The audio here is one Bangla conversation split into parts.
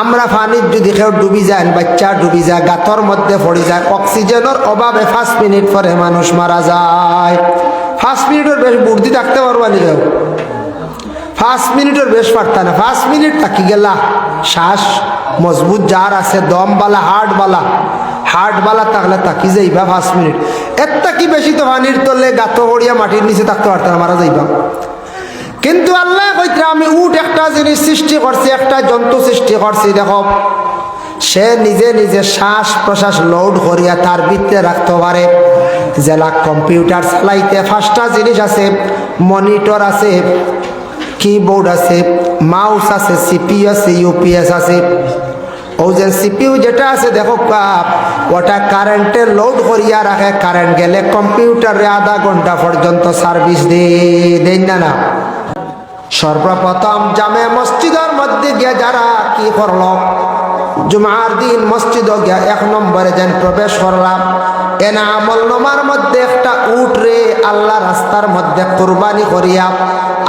আমরা পানির যদি কেউ ডুবি যায় বাচ্চা ডুবি যায়, গাতর মধ্যে পড়ে যায়, অক্সিজেনের অভাবে পাঁচ মিনিট পরে মানুষ মারা যায়। পাঁচ মিনিটের বেশ বুদ্ধি থাকতে পারবা নি কেউ পাঁচ মিনিটের বেশ পারতা না। পাঁচ মিনিট থাকি গেলা, শ্বাস মজবুত যার আছে, দম বালা, হার্ট বালা। হার্ট বালা থাকলে তাকি যাইবা পাঁচ মিনিট। এর কি বেশি তো পানির তলে গাত হড়িয়া মাটির নিচে থাকতে পারতাম, মারা যাইবা। কিন্তু আল্লাহ কইতে আমি উঠ একটা জিনিস সৃষ্টি করছি, একটা জন্তু সৃষ্টি করছি, দেখো। সে নিজে নিজে শ্বাস প্রশ্বাস লোড করিয়া তার ভিতরে রাখতে পারে। জেলা কম্পিউটার চালাইতে পাঁচটা জিনিস আছে, মনিটর আছে কিবোর্ড আছে মাউস আছে সিপিইউ আছে ইউপিএস আছে। ও যে সিপিইউ যেটা আছে, দেখো ওটা কারেন্টে লোড করিয়া রাখে কারেন্ট গেলে কম্পিউটারে আধা ঘণ্টা পর্যন্ত সার্ভিস দিয়ে দেন না না। সর্বপ্রথম জামে মসজিদের মধ্যে গিয়ে যারা কি করল? জুমার দিন মসজিদ গিয়া এক নম্বরে যেন প্রবেশ করলাম। এনা আমল নমার মধ্যে একটা উঠ রে আল্লাহ রাস্তার মধ্যে কোরবানি করিয়া,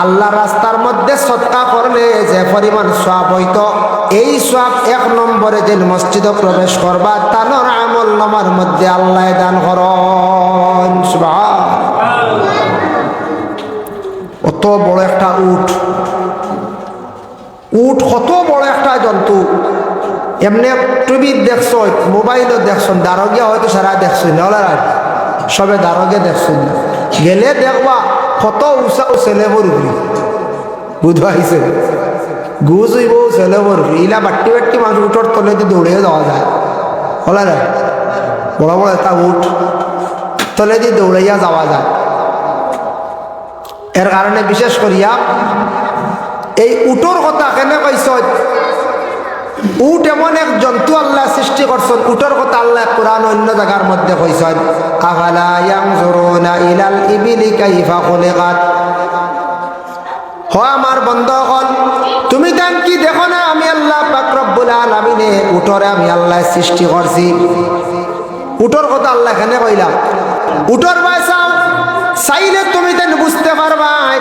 আল্লাহ রাস্তার মধ্যে সৎকা করলে যে পরিমাণ সব হইত, এই সব এক নম্বরে যেন মসজিদ প্রবেশ করবা তানোর আমল নমার মধ্যে আল্লাহ দান সুবহান। অত বড় একটা উট। উট কত বড় একটা জন্তু। এমনি টিভি দেখছ মোবাইলও দেখছেন দারোগিয়া হয়তো সারা দেখছেন নলার সবে দারোগে দেখছেন না। গেলে দেখবা কত উষা ছেলে বরুবি বুধ আইছে? গুজ হইব ছেলে বরুবি ইলা বাট্টি বাট্টি মানুষ উঠোর তলে দিয়ে দৌড়ে যাওয়া যায়। যায় বড় বড় একটা উঠ তলে দিয়ে দৌড়াইয়া যাওয়া যায়। এর কারণে বিশেষ করিয়া এই উটোর কথা কেন কইস উট এমন এক জন্তু আল্লাহ সৃষ্টি করছেন। উটোর কথা আল্লাহ কোরআন অন্য জায়গার মধ্যে কইছেন আফালা ইয়ানজুরুনা হ আমার বন্ধ হল তুমি তান কি? দেখো না, আমি আল্লাহ পাক রব্বুল আলামিনে উটরে আমি আল্লাহ সৃষ্টি করছি। উটোর কথা আল্লাহ এখানে কইলাম উটোর বাসাও চাইলে তুমি তেন বুঝতে পারবাই।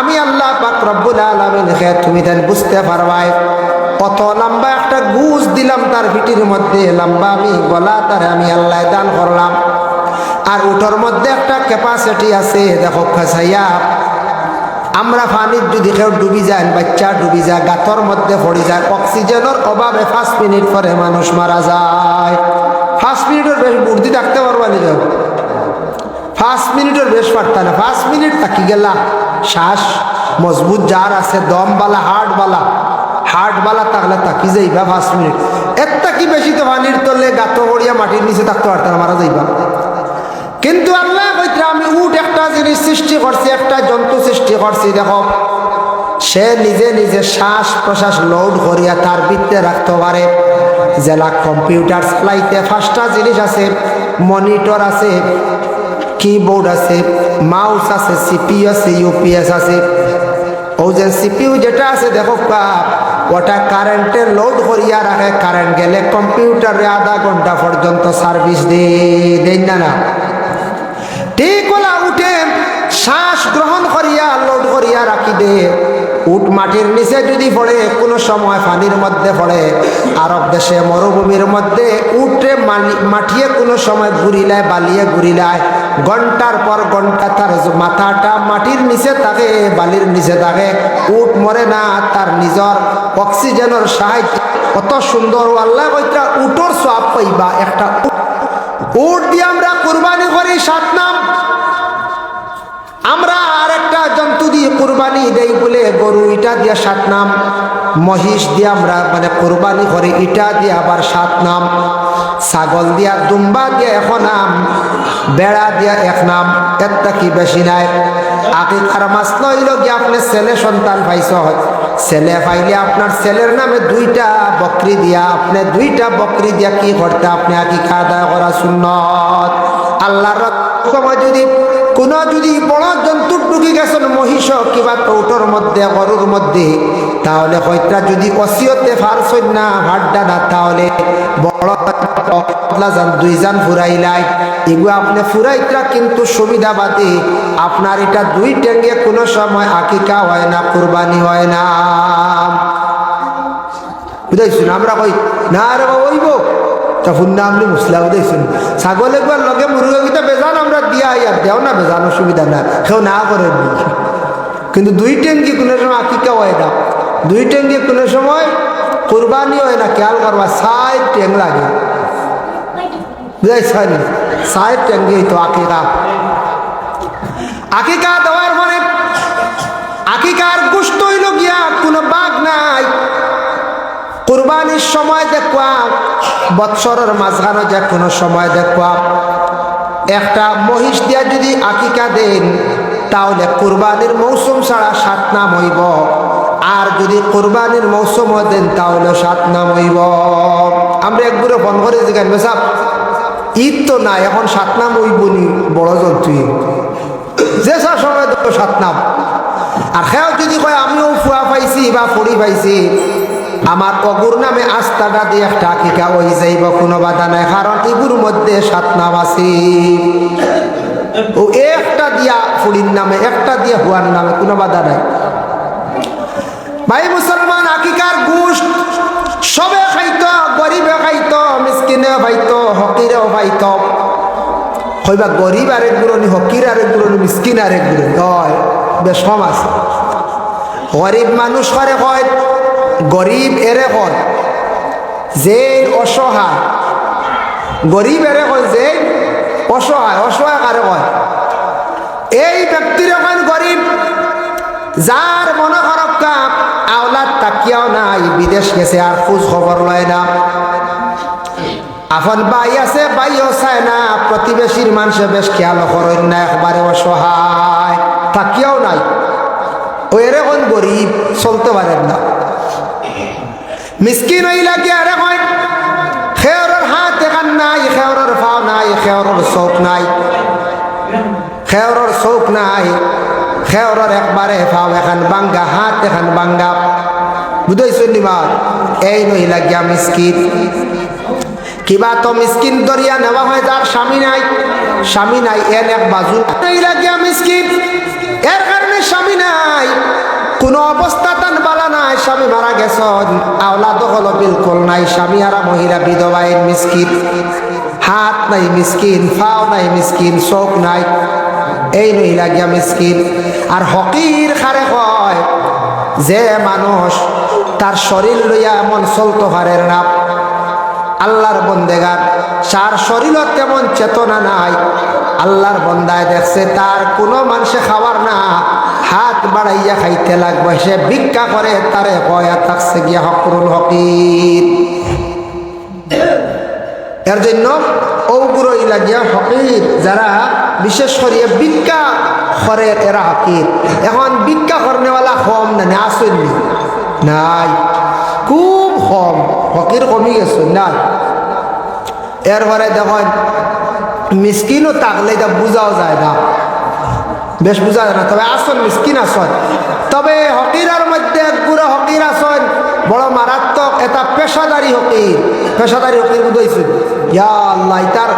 আমি আল্লাহ পাক রব্বুল আলামিন খে তুমি তেন বুঝতে পারবাই। কত লম্বা একটা গুজ দিলাম তার ভিটির মধ্যে, লম্বা আমি গলা তার আমি আল্লাহ দান করলাম। আর উটোর মধ্যে একটা ক্যাপাসিটি আছে, দেখো খাসাইয়া আমরা পানির যদি কেউ ডুবি যায়, বাচ্চা ডুবি যায়, গাতর মধ্যে পড়ে যায়, অক্সিজেনের অভাবে পাঁচ মিনিট পরে মানুষ মারা যায়। পাঁচ মিনিটের বেশ বুদ্ধি থাকতে পারবা নি কেউ। পাঁচ মিনিটের বেশ পারতা না পাঁচ মিনিট থাকি গেলা। শ্বাস মজবুত, যার আছে দম বালা, হার্ট বালা। হার্ট বালা থাকলে তাকি যাইবা পাঁচ মিনিট। এর কি বেশি তো পানির তলে গাত হড়িয়া মাটির নিচে থাকতে পারতাম মারা যাইবা। কিন্তু আল্লাহ কইতে আমি উঠ একটা জিনিস সৃষ্টি করছি, একটা জন্তু সৃষ্টি করছি, দেখো। সে নিজে নিজে শ্বাস প্রশ্বাস লোড করিয়া তার বৃত্তে রাখতে পারে। জেলা কম্পিউটার চালাইতে পাঁচটা জিনিস আছে, মনিটর আছে কিবোর্ড আছে মাউস আছে সিপিউ আছে ইউপিএস আছে। ও যে সিপিউ যেটা আছে, দেখো ওটা কারেন্টের লোড করিয়া রাখে কারেন্ট গেলে কম্পিউটারে আধা ঘণ্টা পর্যন্ত সার্ভিস দেন না না। ঠিক ওলা উঠে শ্বাস গ্রহণ করিয়া লোড করিয়া রাখি দে। উট মাটির নিচে যদি পড়ে, কোনো সময় পানির মধ্যে পড়ে, আরব দেশে মরুভূমির মধ্যে উঠে মাটিয়ে কোনো সময় ঘুরিলায়, বালিয়ে ঘুরিলায়। ঘণ্টার পর ঘণ্টা তার মাথাটা মাটির নিচে থাকে, বালির নিচে থাকে। উট মরে না, তার নিজর অক্সিজেনের সাহায্য। কত সুন্দর, আল্লাহ কইটা উটোর সব পাইবা একটা উট দিয়ে আমরা কুরবানি করি সাত নাম। আমরা আর একটা জন্তু দিয়ে কুরবানি দেই বলে গরু ইটা দিয়া সাত নাম, মহিষ দিয়ে আমরা মানে কোরবানি করি, ইটা দিয়ে আবার সাত নাম, ছাগল দিয়া দুম্বা দিয়া এক নাম, বেড়া দিয়া এক নাম একটা কি বেশি নাই। আগে আকিকার মাছ লইল গিয়ে আপনি ছেলে সন্তান পাইছ ছেলে পাইলে আপনার ছেলের নামে দুইটা বকরি দিয়া, আপনি দুইটা বকরি দিয়া কি করতে, আপনি আকিকা আদায় করা সুন্নত। আল্লাহর সময় যদি কোনো যদি বড় জন্তু ঢুকি গেছেন মহিষ, কিবা কৌটোর মধ্যে গরুর মধ্যে, তাহলে হয়টা যদি অসিয়তে ফারসই না হাড্ডা না তাহলে যান দুইজান ফুরাইলাই এগুলো আপনি কিন্তু সুবিধা বাদে আপনার এটা দুই টেঙ্গে কোনো সময় আকিকা হয় না কুরবানি হয় না। বুঝাইছুন আমরা কই, না ওইব তা ফুন্না আপনি ছাগল একবার লগে মুরগা আমরা দিয়া আর দেও না বেজান অসুবিধা না কেউ না। করেন কিন্তু দুই ট্যাঙ্কি কোনো সময় আকিকা হয় না। দুই ট্যাঙ্কি কোনো সময় কোরবানি হয় না, খেয়াল করবা সাইড ট্যাং লাগে। বুঝাইছেন সাইড ট্যাঙ্কি তো আকিকা। আকিকা দেওয়ার পরে আকিকার গুষ্ট হইল গিয়া, কোনো বাঘ নাই। কুরবানির সময় দেখবা বৎসরের মাঝখানে যে কোনো সময় দেখবা একটা মহিষ দিয়া যদি আকিকা দেন, তাহলে কুরবানির মৌসুম ছাড়া সাত নাম হইব। আর যদি কুরবানির মৌসুম দেন, তাহলে সাত নাম হইব। আমরা একবারে ফোন করে জিজ্ঞান বেসাব ঈদ তো নাই, এখন সাত নাম হইব নি, বড় জন্তুই যে সব সময় সাত নাম। আর সেও যদি কয়, আমিও ফুয়া পাইছি বা ফড়ি পাইছি আমার অগুর নামে আস্থাটা দিয়ে একটা আকিকা ওই যাইব, কোনো বাধা নাই, কারণ এগুর মধ্যে সাত নাম আছে। ও একটা দিয়া ফুড়ির নামে, একটা দিয়া হুয়ার নামে, কোনো বাধা নাই। ভাই মুসলমান, আকিকার গোষ্ঠ সবে খাইত, গরিবে খাইত মিসকিনে খাইত, হকিরেও খাইত। হইবা গরিব আরেক গুরনি, হকির আরেক গুরনি, মিসকিন আরেক গুরনি হয় বেশ কম আছে। গরিব মানুষ করে কয় গরিব এরে কয় যে অসহায়। গরিব এরে কয় যে অসহায়। অসহায় কারে কয়? এই ব্যক্তির এখন গরিব যার মনে খরক্কা আওলাদ তাকিয়াও নাই, বিদেশ গেছে আর খোঁজ খবর লয় না। আফন বাই আছে, বাইও চায় না। প্রতিবেশীর মানুষে বেশ খেয়াল করেন না একবারে অসহায়। থাকিয়াও নাই। ও এরকম গরিব চলতে পারেন না। মিসকিন হইলা কি আরে খেয়রের হাত এখান নাই, খেয়রের ফাও নাই, খেয়রের চোখ নাই। খেয়রের চোখ নাই, খেয়রের একবারে ফাও এখান বাঙ্গা, হাত এখান বাঙ্গা। বুঝাইছো নিবা এই নহিলা গিয়া মিসকিন। কিবা তো মিসকিন দরিয়া নেওয়া হয়, যার স্বামী নাই। স্বামী নাই, এন এক বাজু। গিয়া মিসকিন। এর কারণে স্বামী নাই। কোনো অবস্থা তান বালা নাই, স্বামী মারা গেছন। আওলা দখল বিলকুল নাই, স্বামী আর মহিলা বিধবাই মিসকিন। হাত নাই মিসকিন ফাও নাই মিসকিন, চোখ নাই। এই নহিলা গিয়া মিসকিন। আর হকির খারে কয়, যে মানুষ তার শরীর লইয়া এমন চলতে পারে না আল্লাহর বন্দেগার। সার শরীরত তেমন চেতনা নাই, আল্লাহর বন্দায় দেখছে, তার কোনো মানুষে খাওয়ার না। হাত বাড়াইয়া খাইতে লাগবে। সে ভিক্ষা করে, তারে কয়া থাকছে গিয়া হকরুল হকির। এর জন্য ঔগুরই লাগিয়া হকির, যারা বিশেষ করিয়া ভিক্ষা করে, এরা হকির। এখন ভিক্ষা করনেওয়ালা কম না আসেননি নাই। খুব কম। হকির কমি গেছে, নাই। এরপরে দেখেন, মিসকিনও থাকলে এটা বোঝাও যায় না। বেশ বোঝা যায় না, তবে আসন মিসকিন আসন তবে হকিরার মধ্যে পুরো হকির আসন বড় মারাত্মক এটা পেশাদারি হকির। পেশাদারি হকির বুঝাইছে ইয়া আল্লাহ তার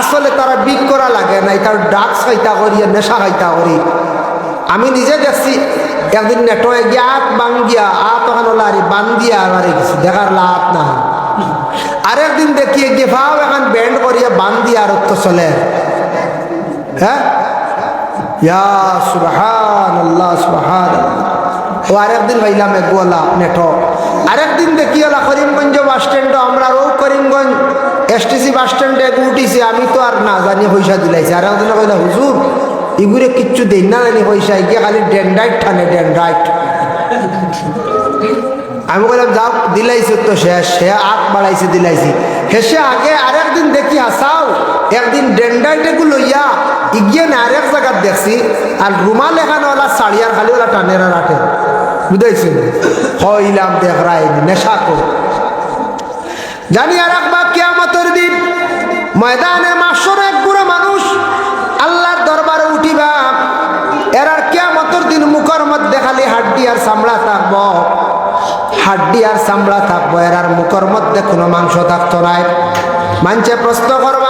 আসলে তারা বিক করা লাগে না তার ডাক খাইতা করি নেশা খাইতা করি। আমি নিজে দেখছি একদিন নেটোয়ে গিয়া আত বাঙ্গিয়া, আত ওখানে লারি বান্দিয়া মারি গেছি, দেখার লাভ না আরেকদিন দেখিয়ে গেফাও এখন ব্যান্ড করিয়া বান্দি আর চলে। হ্যাঁ? ও আরেকদিন ভাইলাম একগুলা নেটো আরেকদিন দেখি ওলা করিমগঞ্জ বাস স্ট্যান্ড, আমরা ও করিমগঞ্জ এসটিসি বাস স্ট্যান্ডে উঠিছি, আমি তো আর না জানি পয়সা দিলাইছি। আর একদিন কইলা, হুজুর ইগুরে কিচ্ছু দেই না, জানি পয়সা গিয়ে খালি ডেন্ডাইট ঠানে ডেন্ডাইট আমি বললাম যাও, দিলাইছি তো শেষ, সে আট বাড়াইছে, দিলাইছি। হেসে আগে আরেকদিন দেখি, আসাও, একদিন ডেন্ডাইটেগু লইয়া ইগিয়ে আরেক জায়গার দেখছি আর রুমাল রাখে হইলাম দেখ নেশা কর। জানি আর একবার কেয়ামতের দিন, ময়দানে মাসর এক বুড়ো মানুষ আল্লাহর দরবারে উঠিবা। এরার কেয়ামতের দিন মুখর মধ্যে খালি হাড্ডি আর চামড়া থাকব। হাড্ডি আর চামড়া থাকব এরার মুখর মধ্যে কোনো মাংস থাকতো নাই। মানছে প্রশ্ন করবা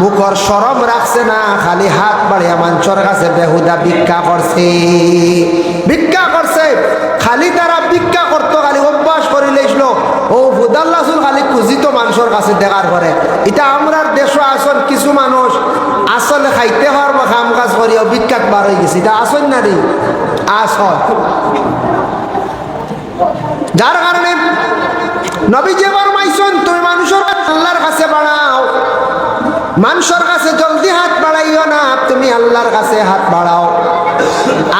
মুখর সরম রাখছে না, খালি হাত বাড়িয়া মানুষের কাছে বেহুদা ভিক্ষা করছে। ভিক্ষা করছে, খালি তারা ভিক্ষা করতো, খালি অভ্যাস করে লেছিল ও হুদাল্লাসুল খালি খুঁজিত মানুষের কাছে দেখার পরে। এটা আমরার দেশ আসন কিছু মানুষ, আসলে খাইতে হওয়ার বা কাম কাজ করিও বিখ্যাত বার হয়ে গেছে। এটা আসন না রে? আসল। যার কারণে নবী যে মাইছন তুমি মানুষের কাছে আল্লাহর কাছে বাড়াও। মানুষের কাছে জলদি হাত বাড়াইও না, তুমি আল্লাহর কাছে হাত বাড়াও।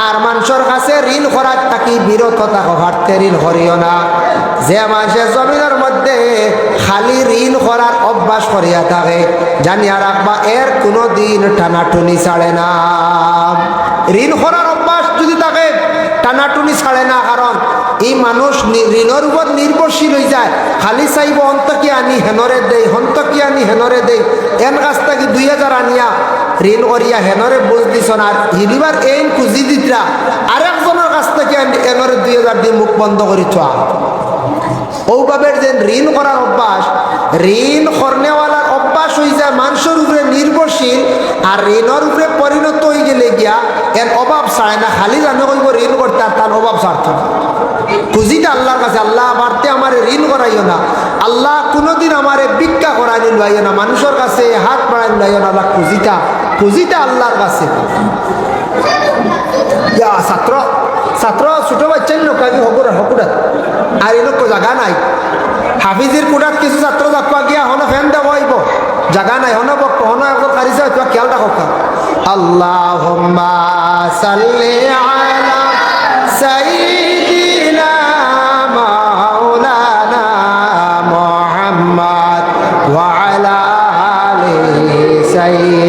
আর মানুষের কাছে ঋণ করার থাকি বিরত থাকো, হাঁটতে ঋণ করিও না। যে মানুষের জমিনের মধ্যে খালি ঋণ করার অভ্যাস করিয়া থাকে জানিয়া রাখবা এর কোনো দিন টানাটুনি ছাড়ে না। ঋণ করার অভ্যাস যদি থাকে, টানাটুনি ছাড়ে না, কারণ এই মানুষ ঋণের উপর নির্ভরশীল হয়ে যায়। খালি চাইব, অন্ত কি আনি হেনরে দেই, হন্ত কি আনি হেনরে দেই। এন কাছ থেকে দুই হাজার আনিয়া। ঋণ করিয়া হেনরে বুঝ দিছ আর হিরিবার এই খুঁজি দিতরা আরেকজনের কাছ থেকে এনরে দুই হাজার দিয়ে মুখ বন্ধ করি থোয়া ওভাবে যে ঋণ করার অভ্যাস, ঋণ করনেওয়ালার অভ্যাস হয়ে যায়, মানুষের উপরে নির্ভরশীল আর ঋণের উপরে পরিণত হয়ে গেলে গিয়া এর অভাব ছাড়ে না, খালি জানো কইব ঋণ করতে আর তার অভাব ছাড়ত না খুঁজিটা আল্লাহর কাছে, আল্লাহ বাড়তে আমার ঋণ করাইও না, আল্লাহ কোনোদিন আমারে ভিক্ষা করাই লাইও না, মানুষের কাছে হাত বাড়াই লাইও না, আল্লাহ খুঁজিটা খুঁজিটা আল্লাহর কাছে। ছাত্র ছাত্র, ছোট বাচ্চার লোক আগে হকুর হকুরাত আর এই লোক জাগা নাই। হাফিজির কোটাত কিছু ছাত্র যাক গিয়া হন ফ্যান দেব জাগা নাই, হন বক, হন একজন কারিছে হয়তো খেয়াল রাখো আল্লাহ সাল্লি আলা সাইয়্যিদিনা মাওলানা মুহাম্মদ ওয়া আলা আলি সাইয়্যিদিনা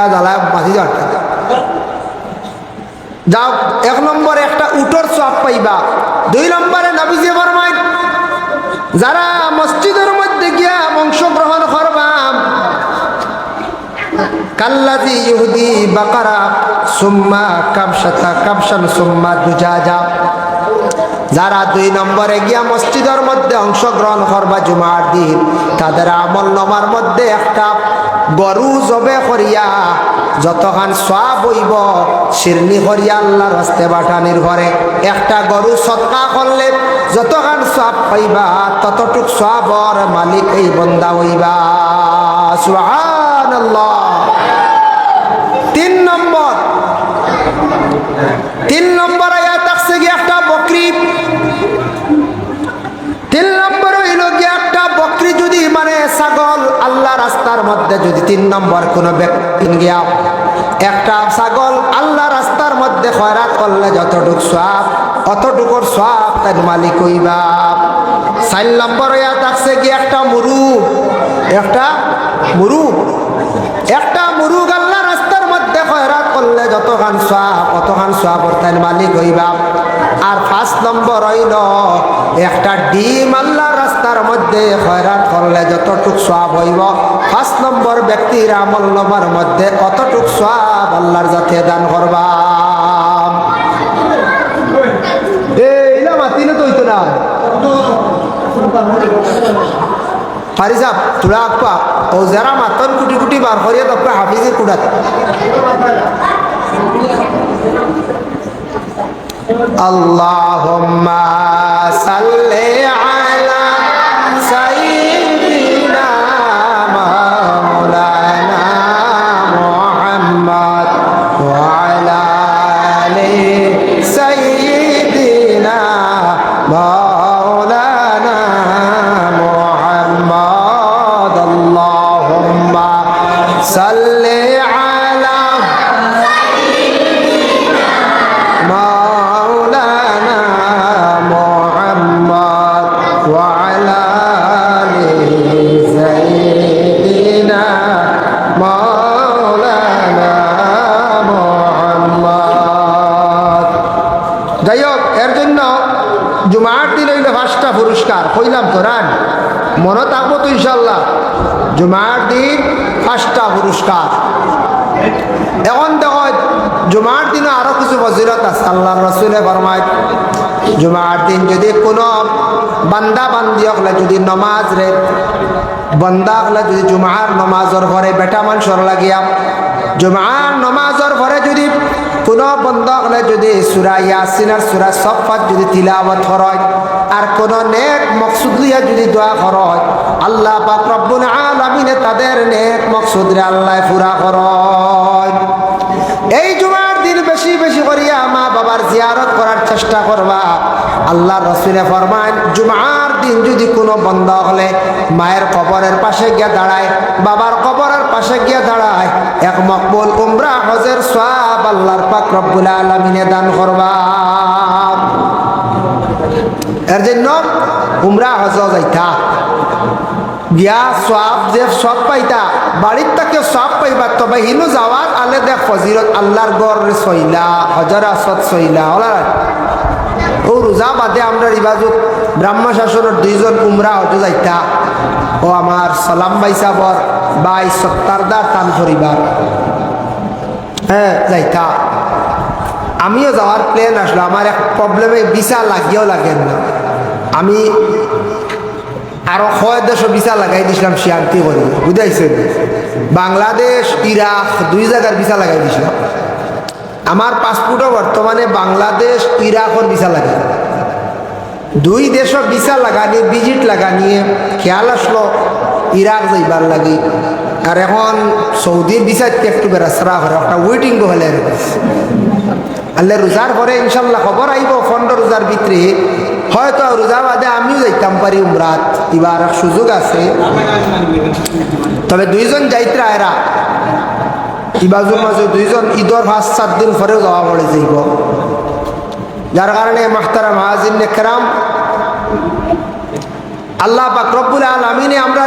ইটা জ্বালা বাঁচি যাওয়ার যাও, এক নম্বর একটা উটোর সব পাইবা। দুই নম্বরে নবীজি ফরমাই যারা মসজিদের মধ্যে গিয়া অংশগ্রহণ করবাম কাল্লাজি ইহুদি বাকারা সুম্মা কাবসাতা কাবসান সুম্মা দুজাজা যারা দুই নম্বরে গিয়া মসজিদের মধ্যে অংশগ্রহণ করবা জুমার দিন, তাদের আমল নমার মধ্যে একটা গরু জবে করিয়া, যতখান সোয়া বইব শিরনি করিয়া আল্লাহর হস্তে বাটানির ঘরে একটা গরু সৎকা করলে যতখান সব পাইবা, ততটুক সবর মালিক এই বন্দা হইবা। সুবহানাল্লাহ। তিন নম্বর তিন নম্বর মধ্যে যদি তিন নম্বর কোনো ব্যক্তি গিয়া একটা ছাগল আল্লাহ রাস্তার মধ্যে খয়রাত করলে যতটুক সব অতটুকুর সব তার মালিক হইবা চার নম্বর ইয়াত আছে গিয়ে একটা মুরু একটা মুরু একটা মুরুগ আল্লাহ রাস্তার মধ্যে খয়রাত করলে যতখান সোয়াব অতখান সোয়াব তাই মালিক হইবা আর পাঁচ নম্বর হইল একটা ডিম আল্লাহ রাস্তার মধ্যে খয়রাত করলে যতটুক সোয়াব হইব। পাঁচ নম্বর ব্যক্তির আমল নমার মধ্যে অতটুক সোয়াব আল্লাহর যাতে দান করবা? এইলা মাতিলে তো মাতন কুটি কুটি পুরস্কার। এখন দেখো, জুমার দিনে আরও কিছু ফজিলত আছে আল্লাহ রসুলে ফরমায়, জুমার দিন যদি কোনো বান্দা বান্দি হলে যদি নমাজ রে, বন্দা হলে যদি জুমার নমাজর ঘরে বেটা মানুষের লাগিয়া, জুমার নমাজর ঘরে যদি কোনো বন্ধ হলে যদি সুরা ইয়াসিন আর সুরা সফাত যদি তিলাবত হয় আর কোন নেক মকসুদ লিয়া যদি দোয়া করয় আল্লাহ পাক রব্বুল আলামিনে তাদের নেক মকসুদ রে আল্লাহ পুরা করয় এই জুমার দিন বেশি বেশি করিয়া মা বাবার জিয়ারত করার চেষ্টা করবা। আল্লাহ রসুলে ফরমান, জুমার দিন যদি কোনো বন্ধ হলে মায়ের কবরের পাশে গিয়ে দাঁড়ায়, বাবার কবরের পাশে গিয়ে দাঁড়ায়, এক মকবুল উমরা হজের সব আল্লাহর পাক রব্বুল আলমিনে দান করবা। এর জন্য উমরা হজ যাইতা। গিয়া সব যে সব পাইতা, বাড়ির তাকে সব পাইবা, তবে হিনু যাওয়ার আলে দেখ ফজিরত আল্লাহর গড় সইলা, হজর আসত সইলা, ওলা ও রোজা বাদে আমরা রিবাজত ব্রাহ্ম শাসনের দুইজন উমরা হতে যাইতা। ও আমার সালাম ভাই সাবর বাই সত্তারদার তান পরিবার হ্যাঁ যাইতা। আমিও যাওয়ার প্ল্যান আসলো, আমার এক প্রবলেমে ভিসা লাগিয়েও লাগেন না। আমি আরও কয় দেশ ভিসা লাগাই দিছিলাম শান্তি করি বুঝাইছেন বাংলাদেশ ইরাক দুই জায়গার ভিসা লাগাই দিছিলাম। আমার পাসপোর্টও বর্তমানে বাংলাদেশ ইরাকর ভিসা লাগে। দুই দেশও ভিসা লাগানি ভিজিট লাগানিয়ে খেয়াল আসলো ইরাক যাইবার লাগে। আর এখন সৌদি ভিসাতে একটু বেড়াছড়া করে একটা ওয়েটিং হলে আল্লাহ রোজার পরে ইনশাল্লাহ খবর আইব ফন্ড রোজার ভিতরে হয়তো রোজা বাদে আমিও যাইতাম পারি উমরাত এবার সুযোগ আছে। তবে দুইজন যাইত্রা এরা। ইবাজুর মাঝে দুইজন ঈদর পাঁচ, সাত দিন পরেও যাওয়া পড়ে যাইব। যার কারণে মাহতারা মাহাজিন নেকরাম আল্লাহ পাক রব্বুল আলমিনে আমরা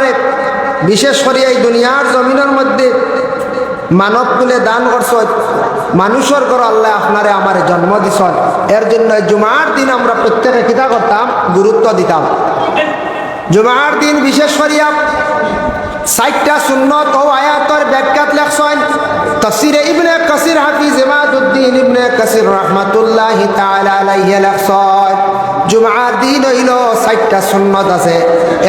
বিশেষ করে এই দুনিয়ার জমিনের মধ্যে মানব কুলে দান করছ। মানুষের কর আল্লাহ আপনারে আমার জন্ম দিছ এর জন্য জুমার দিন আমরা প্রত্যেকে কিতা করতাম? গুরুত্ব দিতাম। জুমার দিন বিশেষ করিয়া ষাটটা সুন্নত ও আয়াতর ব্যাখ্যাত লেখছেন। তফসিরে ইবনে কাসির হাফিজ ইমাদুদ্দিন ইবনে কাসির রহমাতুল্লাহ তাআলা আলাইহি লেখছেন, জুমার দিন হইল ষাটটা সুন্নত আছে।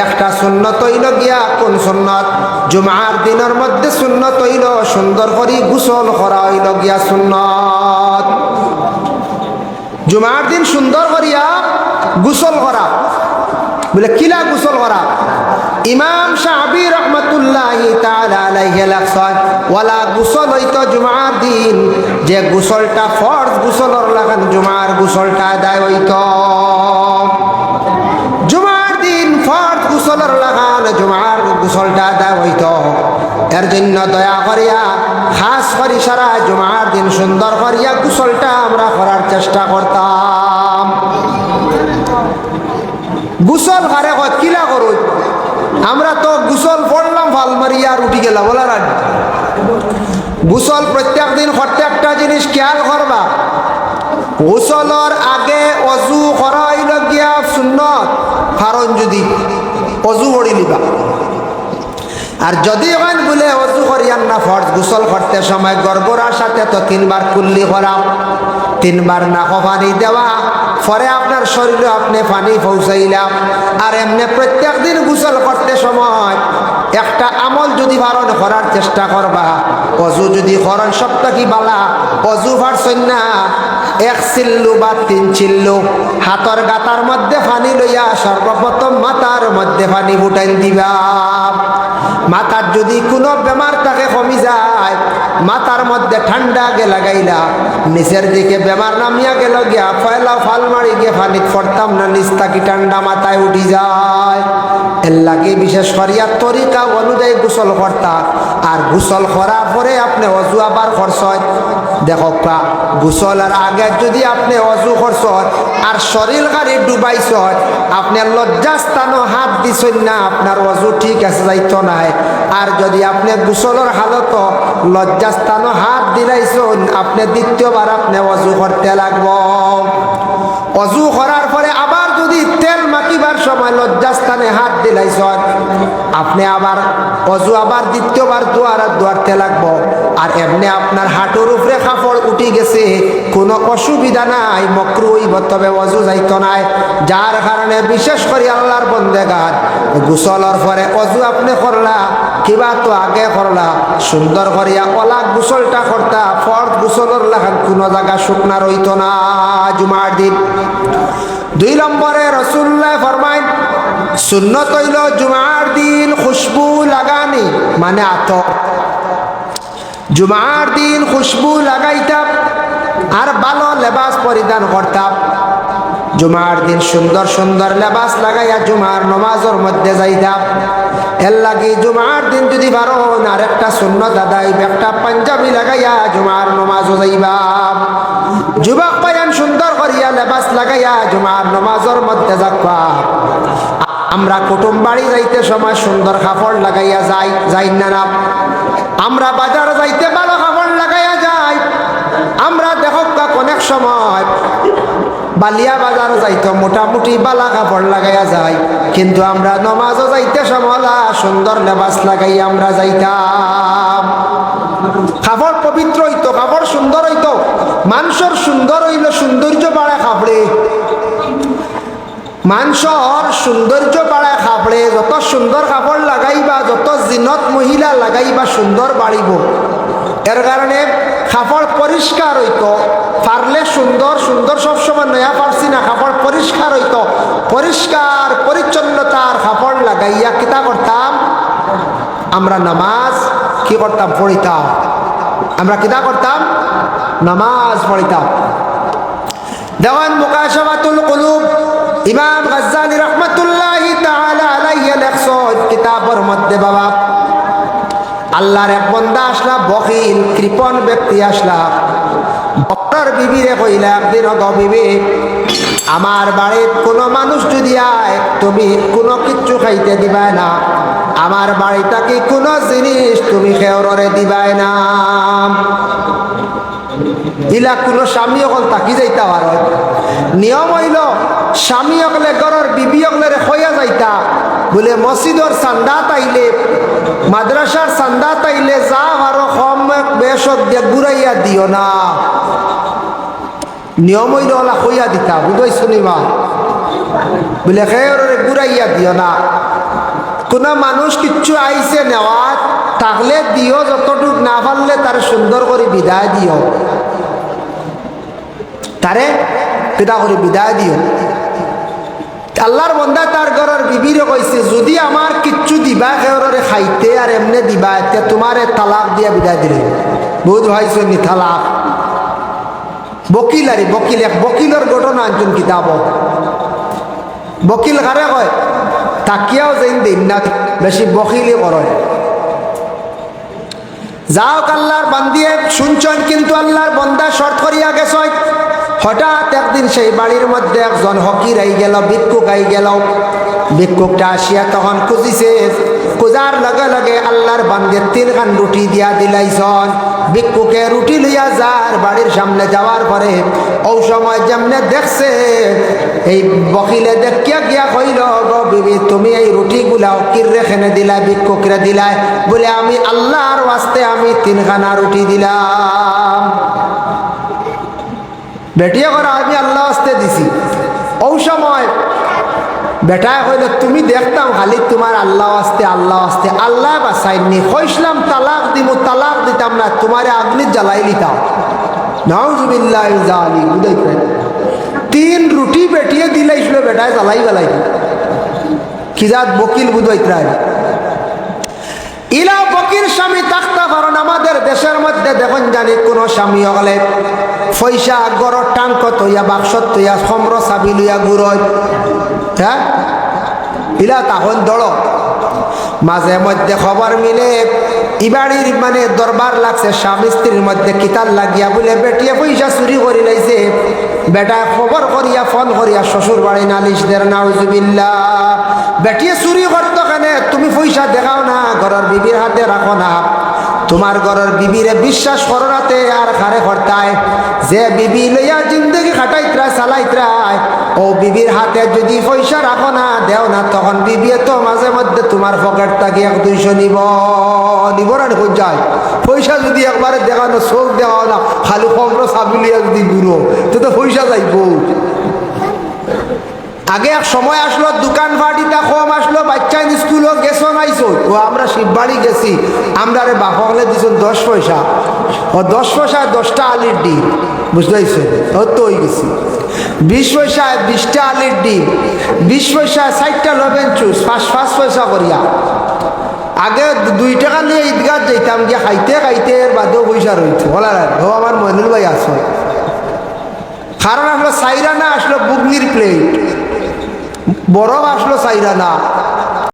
একটা সুন্নত হইল গিয়া কোন সুন্নত? জুমার দিনের মধ্যে সুন্নত হইল, সুন্দর করি গোসল করা হইল গিয়া সুন্নত। জুমার দিন সুন্দর করিয়া গোসল করা। বলে, কিলা গোসল করা? ইমাম সাহাবি রহমতুল্লাহ ওয়ালা গুসল হইতো জুমার দিন, যে গুসলটা ফর্জ গুসলর লাগান জুমার গুসলটা আদায় হইত। জুমার দিন ফর্জ গুসলর লাগান জুমার গুসলটা আদায় হইত। এর জন্য দয়া করিয়া, খাস করি সারা জুমার দিন সুন্দর করিয়া গুসলটা আমরা করার চেষ্টা করতাম। গুসল ঘরে কিলা করো আমরা তো গুসল পড়লাম, ভালো মারিয়া উঠি গেলাম বলার গুসল প্রত্যেক দিন প্রত্যেকটা জিনিস খেয়াল করবা। গোসলর আগে অজু করা গিয়া সুন্নত, কারণ যদি অজু করি নিবা আর যদি ওখান বলে অজু করিয়ান না, ফর্জ গোসল করতে সময় গর্বরার সাথে তো তিনবার কুল্লি করা তিনবার নাক পানি দেওয়া, পরে আপনার শরীরে আপনি পানি পৌঁছাইলাম। আর এমনি প্রত্যেক দিন গোসল করতে সময় একটা আমল যদি ভারণ করার চেষ্টা করবা, অজু যদি করেন সবটা কি বালা, অজু ভারছেন না এক চিল্লু বা তিন চিল্লু, হাতর গাতার মধ্যে পানি লইয়া সর্বপ্রথম মাথার মধ্যে পানি ফুটাই দিবা। মাথার যদি কোনো বেমার তাকে কমি যায়, মাথার মধ্যে ঠান্ডা গে লাগাইলা, নিচের দিকে বেমার নামিয়া গেল গিয়া ফয়লা ফাল মারি গিয়ে ফানিত পড়তাম না, নিচ তাকি ঠান্ডা মাথায় উঠি যায়। এর লাগে বিশেষ করিয়া তরিকা অনুযায়ী গোসল করতা, আর গোসল করার পরে আপনি অজু আবার করছেন। দেখো পা গোসলের আগে যদি আপনি অজু করছেন আর শরীর গাড়ি ডুবাইছ আপনি লজ্জাস্থানও হাত দিছেন না, আপনার অজু ঠিক আছে যাইতো নাই। আর যদি আপনি গোসলের হালত লজ্জাস্থানও হাত দিলাইছেন আপনি দ্বিতীয়বার আপনি অজু করতে লাগব। অজু করার পরে আবার তেল মাখিবার সময় লজ্জাস্থানে হাত দিলাইছ আপনি আবার অজু আবার দ্বিতীয়বার দুয়ার আর দুয়ারতে লাগবো। আর এমনি আপনার হাঁটুর উপরে কাপড় উঠি গেছে। কোনো অসুবিধা নাই, মক্রু হইব, তবে অজু যাইত নাই। যার কারণে বিশেষ করে আল্লাহর বন্দেগার। গোসলর পরে অজু আপনি করলা, কিবা তো আগে করলা। সুন্দর করিয়া অলাক গোসলটা করতা ফর্দ গোসলর লাগান কোনো জায়গা শুকনা রইত না। জুমার দিন দুই নম্বরে রসুল্লাহ ফরমাইন, সুন্নত হইল জুমার দিন খুশবু লাগানি মানে আত জুমার দিন খুশবু লাগাইতাম আর ভালো লেবাস পরিধান করতাম। জুমার দিন সুন্দর সুন্দর লেবাস লাগাইয়া জুমার নমাজের মধ্যে যাইতাম। এর লাগি জুমার দিন যদি পারো আর একটা শূন্য দাদাই একটা পাঞ্জাবি লাগাইয়া জুমার নমাজও যাইবাম লাগাইয়া জুমার নমাজের মধ্যে যাকবা আমরা কুটুম বাড়ি যাইতে সময় সুন্দর কাপড় লাগাইয়া যাই যাই না না? আমরা বাজার যাইতে ভালো কাপড় লাগাইয়া যাই। আমরা দেখক অনেক সময় বালিয়া বাজার যাইতো মোটামুটি বালা কাপড় লাগাইয়া যায় কিন্তু আমরা নমাজও যাইতে সমলা সুন্দর লেবাস লাগাইয়া আমরা যাইতাম। কাপড় পবিত্র হইতো, কাপড় সুন্দর হইতো। মানুষের সুন্দর হইল সৌন্দর্য বাড়ে কাপড়ে মানুষর সৌন্দর্য বাড়ায় কাপড়ে যত সুন্দর কাপড় লাগাইবা, যত জিনত মহিলা লাগাইবা, সুন্দর বাড়িব। এর কারণে কাপড় পরিষ্কার হইত, পারলে সুন্দর সুন্দর সবসময় নয়া পারছি না, কাপড় পরিষ্কার হইত। পরিষ্কার, পরিচ্ছন্নতার কাপড় লাগাইয়া কিতা করতাম? আমরা নামাজ কি করতাম? পড়িতাম। আমরা কিতা করতাম? নামাজ পড়িতাম। দেওয়ান মুকাশাবাতুল কুলুব ইমাম গাজ্জালি রহমতুল্লাহি আলাইহি লেখছেন কিতাবের মধ্যে বাবা। আল্লাহর এক বন্দা আসলা, বকিল, কৃপণ ব্যক্তি আসলা। বক্তর বিবিরে কইলা একদিন বিবি, আমার বাড়ির কোনো মানুষ যদি আয়, তুমি কোনো কিচ্ছু খাইতে দিবাই না। আমার বাড়িটাকে কোনো জিনিস তুমি খেয়রে দিবাই না। ইলা কোনো স্বামী অকল তাকি যাইতা আর নিয়ম হইল, স্বামী অকলে গরর বিবি অকলে হইয়া যাইতা। বলে মসজিদর চান্দা তাইলে মাদ্রাসার চান্দা তাইলে যা আরও কম বেশত দিয়ে দিও না। নিয়ম হইল ওলা হইয়া দিতা বুঝাই শুনিবা বলে খেয়ে ঘুরাইয়া দিও না। কোনো মানুষ কিচ্ছু আইছে নেওয়াত তাহলে দিও যতটুক না পারলে তার সুন্দর করে বিদায় দিও তারে পিতা করে বিদায় দিও। আল্লাহর বন্দা তার ঘরের বিবিরে কইছে, যদি আমার কিচ্ছু দিবা খেয়রে খাইতে আর এমনি দিবা, তে তোমারে তালাক দিয়া বিদায় দিলে। বহুত ভাইছ নি তালাক। বকিল আরে, বকিল, এক বকিলের ঘটনা আনছেন কিতাব বকিল কারে কয়, তাকিয়াও যেন দিন না, বেশি বকিলি করে যাও আল্লাহর বান্দিয়ে শুনছেন কিন্তু আল্লাহর বন্দা শর্ত করিয়া গেছ হঠাৎ একদিন সেই বাড়ির মধ্যে একজন হকির আই গেল, ভিক্ষুক আই গেল। ভিক্ষুকটা আসিয়া তখন খুঁজিছে। খুঁজার লগে লগে আল্লাহর বান্দে তিন খান রুটি দিয়া দিলাইছন। ভিক্ষুকে রুটি লইয়া যার বাড়ির সামনে যাওয়ার পরে ও সময় যেমনে দেখছে, এই বকিলে দেখিয়া গিয়া কইল, গো বিবি, তুমি এই রুটিগুলা হকির রেখেনে দিলা, ভিক্ষুকরে দিলাই বলে, আমি আল্লাহর ওয়াস্তে আমি তিনখানা রুটি দিলাম। বেটিয়া করে আমি আল্লাহ আসতে দিছি। ও সময় বেটায় কইলে তুমি দেখতাম খালি তোমার আল্লাহ আসতে আল্লাহ আসতে। আল্লাহ বাসাইনি হইসলাম তালাক দিব তালাক দিতাম না, তোমারে আগ্নি জ্বালাই লিতাম নাউজুবিল্লাহ জালি বুঝাই তিন রুটি বেটিয়ে দিলাইছিল বেটায় জ্বালাই গেলাই। খিজাত বকিল বুঝাইত্রায় ইলা বকির স্বামী তাক্তা কারণ আমাদের দেশের মধ্যে দেখুন জানি কোন স্বামী হলে পয়সা গড় টাঙ্ক তৈয়া বাক্সত তৈয়া সম্র চাবি লইয়া ঘুরয়। হ্যাঁ? ইলা তাহন দড় মাঝে মধ্যে খবর মিলে ইবাড়ির মানে দরবার লাগছে, স্বামী স্ত্রীর মধ্যে কিতার লাগিয়া বলে, বেটিয়ে, পয়সা চুরি করে লাইছে। বেটা, খবর করিয়া, ফোন করিয়া, শ্বশুর বাড়ি নালিশদের নাউজুবিল্লা বেটিয়ে, চুরি করতো কেন? তুমি পয়সা দেখাও না, ঘরের বিবির হাতে রাখো না। তোমার ঘরের বিবিরে বিশ্বাস করো রাতে আর খারে করতায় যে বিবি লইয়া জিন্দগি খাটাইতরা চালাইতরায়, ও বিবির হাতে যদি পয়সা রাখো না, দেও না, তখন বিবি তো মাঝে মধ্যে তোমার পকেট থাকি এক দুইশো নিব নিব না দেখুন যায়। পয়সা যদি একবারে দেখানো চোখ দেওয়া না, খালি খবর সাবিলিয়া যদি ঘুরো, তো তো পয়সা যাইব। আগে এক সময় আসলো, দোকান বাড়িটা কম আসলো, বাচ্চা স্কুলও গেছো নাইছো ও আমরা শিববাড়ি গেছি, আমরা রে বাপকলে দিছো দশ পয়সা। ও দশ পয়সায় দশটা আলির ডিম বুঝতেইছো ও তো হয়ে গেছি। বিশ পয়সায় বিশটা আলির ডিম, বিশ পয়সায় ষাটটা লবেন চুস, পাঁচ পাঁচ পয়সা করিয়া। আগে দুই টাকা নিয়ে ঈদগাহ যাইতাম, গিয়ে খাইতে খাইতে এর বাদেও পয়সা রইতো বলা ও আমার মনুল ভাই আসো কারণ আসলো সাইরানা আসলো বুগনির প্লেট বরফ আসলো সাইরানা।